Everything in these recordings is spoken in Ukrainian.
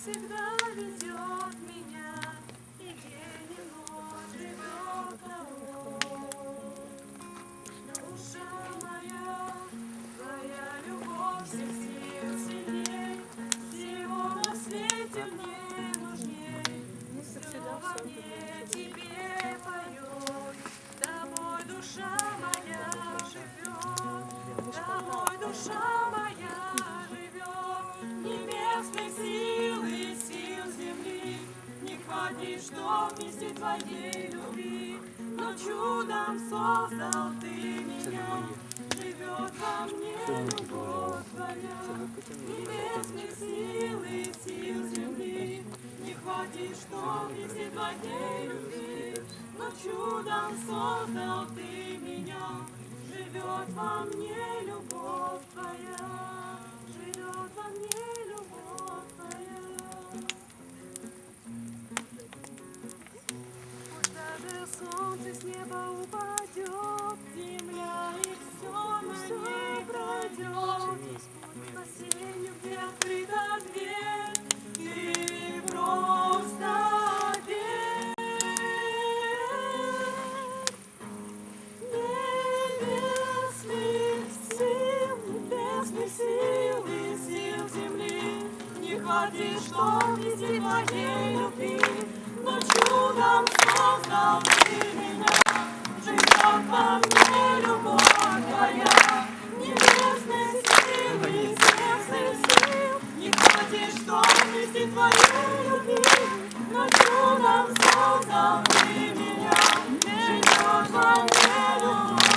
всегда Что вместе твоей любви, но чудом создал ты меня. Живет во мне любовь твоя, небесных сил и сил земли. Не хватит, что вместе твоей любви, но чудом создал ты меня. Живет во мне Меня, меня, меня, меня, меня, меня, меня, меня, меня, меня, меня,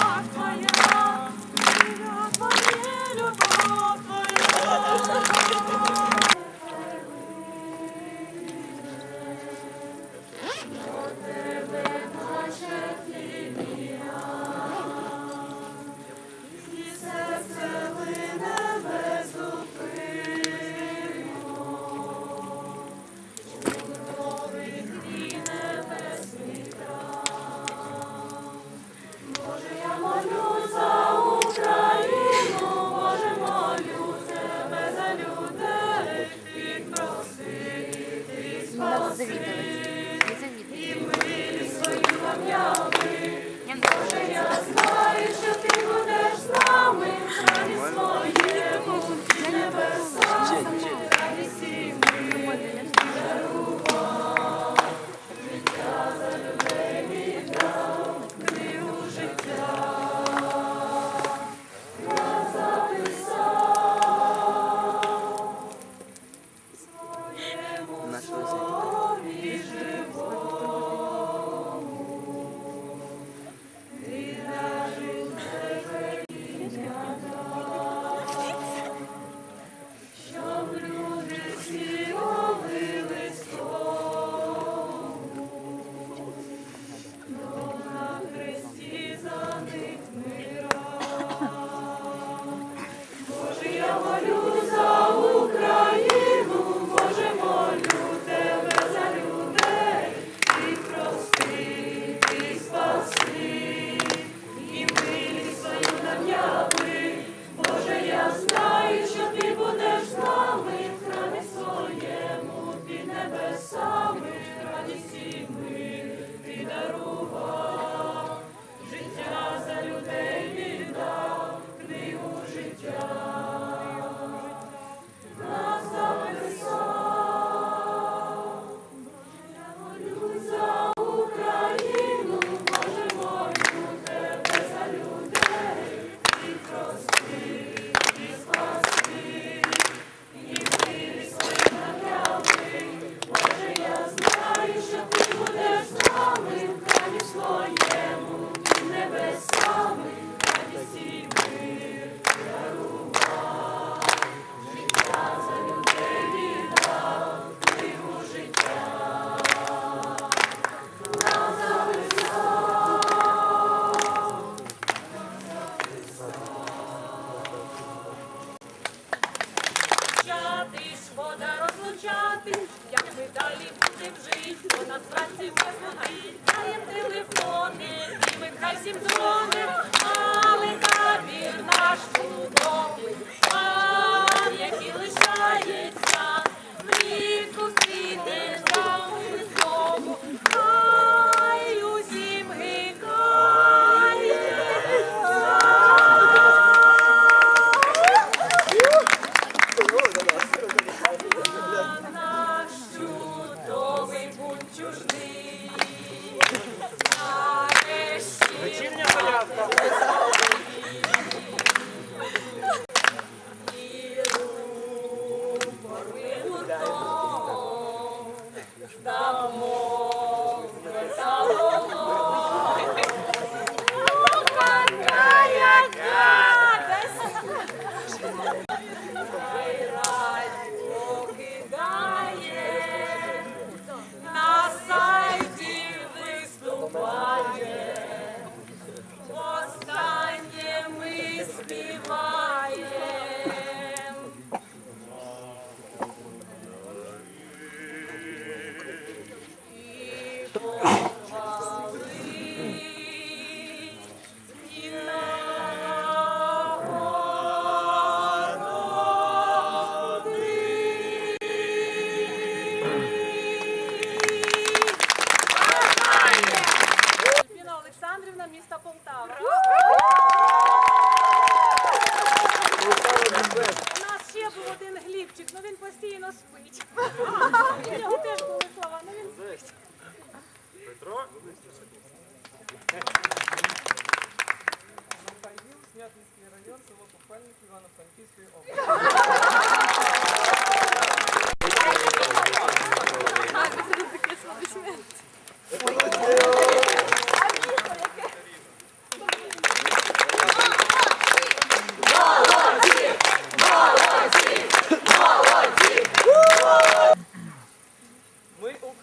Івано-Франківської області.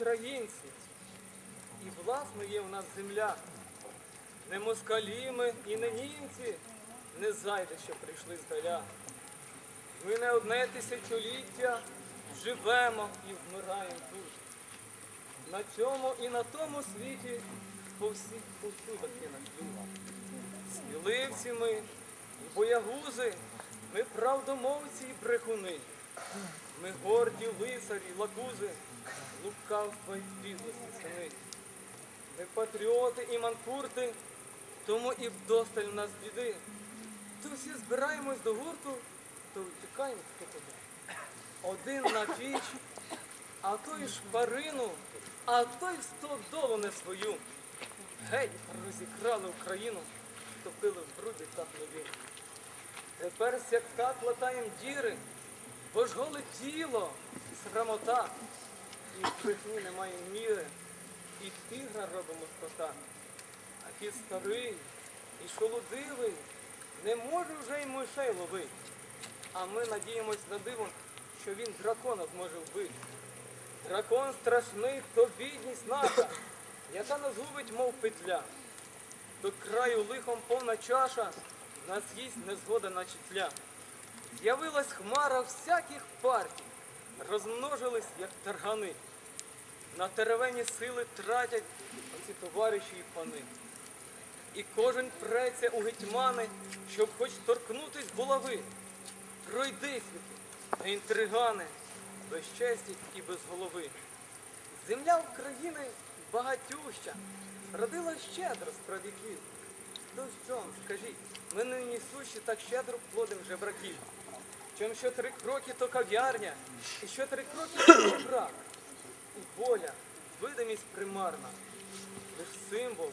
Українці, і власно є в нас земля. Не москалі ми і не німці, не зайде, що прийшли здаля. Ми не одне тисячоліття живемо і вмираємо тут. На цьому і на тому світі по всіх усюдах є наш люба. Сміливці ми, і боягузи, ми правдомовці і брехуни. Ми горді лицарі, лакузи, лукавства й підлості сини. Ми патріоти і манкурти, тому і вдосталь нас біди. То всі збираємось до гурту, то втікаємо хто куди. Один на піч, а той шпарину, а той стодолу не свою. Геть розікрали Україну, топили в бруді так нові. Тепер сяк латаєм діри, бо ж голе тіло, срамота, і в брехні немає міри, і тигра робимо з кота. А кіт старий і шолодивий, не може вже й мишей ловить. А ми надіємось на диво, що він дракона зможе вбити. Дракон страшний, то бідність наша, яка нас губить, мов петля. До краю лихом повна чаша, нас їсть незгода наче тля. З'явилась хмара всяких партій, розмножились, як таргани. На теревені сили тратять оці товариші і пани. І кожен преться у гетьмани, щоб хоч торкнутись булави. Пройди світи, та інтригани, без честі і без голови. Земля України багатюща, родила щедро з прадіків. То що, скажіть, ми нині сущі так щедро плодим жебраків. Чим що три кроки, то кав'ярня, і що три кроки то брак. І воля, видимість примарна, лиш символ,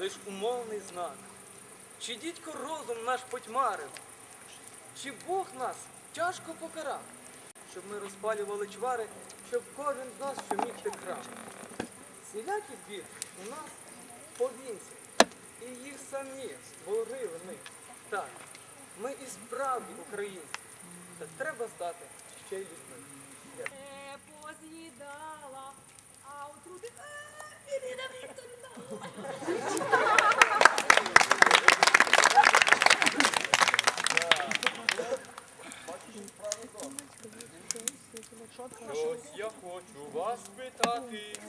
лиш умовний знак. Чи дідько розум наш потьмарив, чи Бог нас тяжко покарав, щоб ми розпалювали чвари, щоб кожен з нас що міг ти крав. Всілякий бід у нас повінці, і їх самі створили ми. Так, ми і справді українці, та треба стати ще й людьми. Дякую. Поз'їдала, а отруди... Е, Ірина Вікторівна! Щось я хочу вас питати,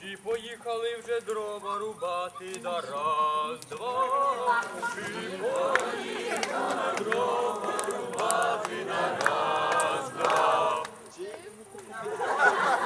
чи поїхали вже дрова рубати? Да раз, два, чи поїхали дрова рубати? Да раз, два. Готова,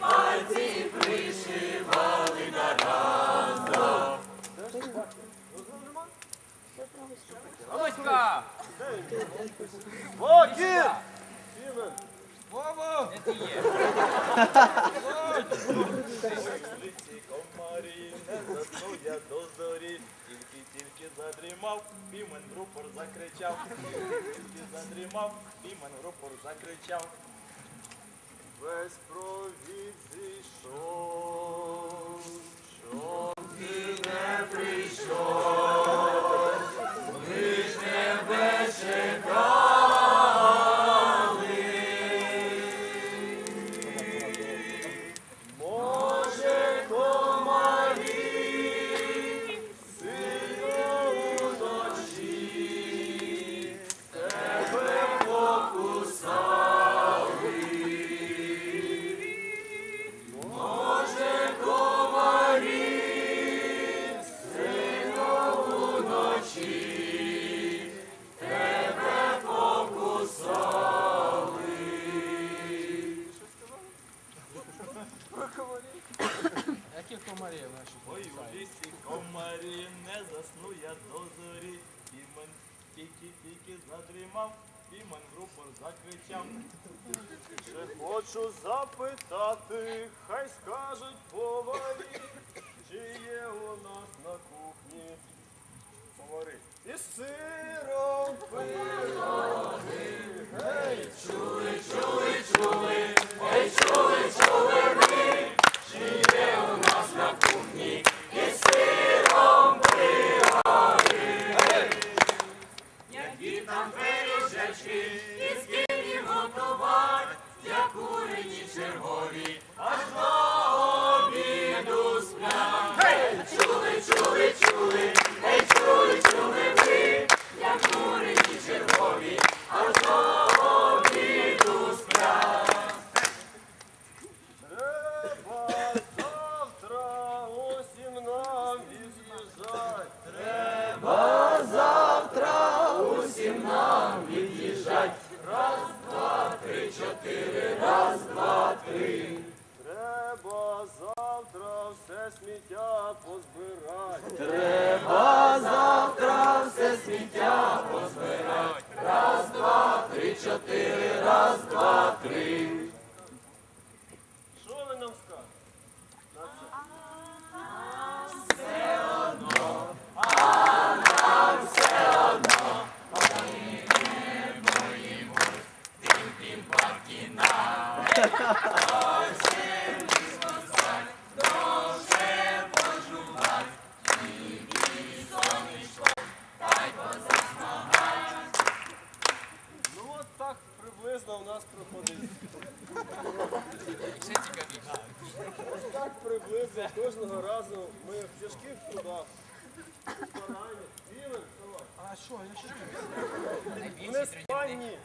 пальці пришивали да раз. Володька! Окей! Вова! Де ти є? Вулиці комарі, не засну я до зорі, тільки тільки задрімав, пімен рупор закричав, тільки задрімав, пімен рупор закричав. Весь провід зійшов, що ти не прийшов, лиш тебе чекали. Ще хочу запитати, хай скажуть поварі, чи є у нас на кухні повари. І сиром пироги, гей, чули, чули, чули, гей, чули, чули завтра все сміття позбирать. Раз, два, три, чотири, раз, два, три. Що ви нам скажете? На це? Ну от так приблизно у нас проходить. Ще цікавіше. Ось так приблизно кожного разу ми в тяжких трудах. Барані, півень, давай. А що, я що? В Найбільші неспанні.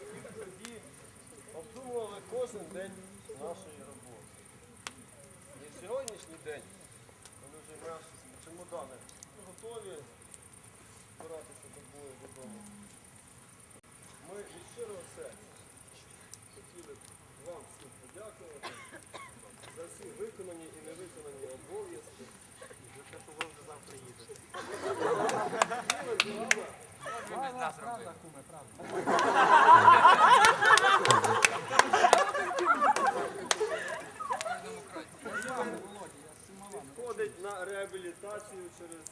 І тоді обдумували кожен день нашої роботи. І в сьогоднішній день, коли вже наші чемодани готові збиратися до бою додому, ми від щирого серця хотіли б вам всім подякувати за всі виконані і невиконані обов'язки. За те, що ви вже завтра їдете. Правда, куме, правда. Кожному кроці. Я з вами, Володя, я з цими вами. Ходить на реабілітацію через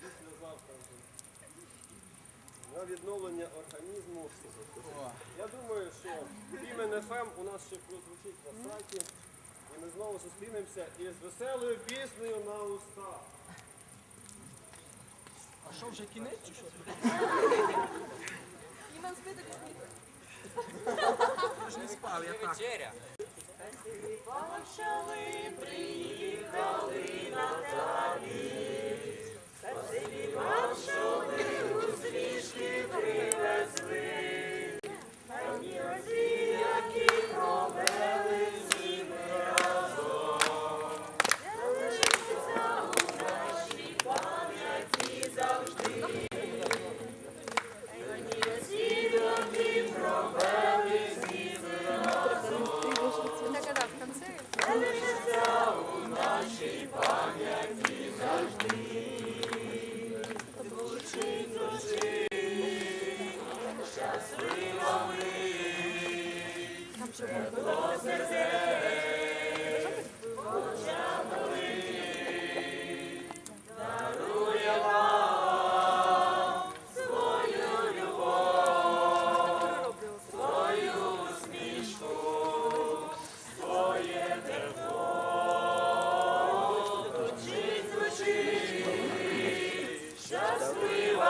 післязавтра вже. На відновлення організму. Я думаю, що Пімен ФМ у нас ще прозвучить на сайті. І ми знову зустрінемося із веселою піснею на устах. А що, вже кінець чи що? Іван спити. Я ж не спав, я так. Вечеря. Почали, приїхали на табір.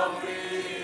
glory.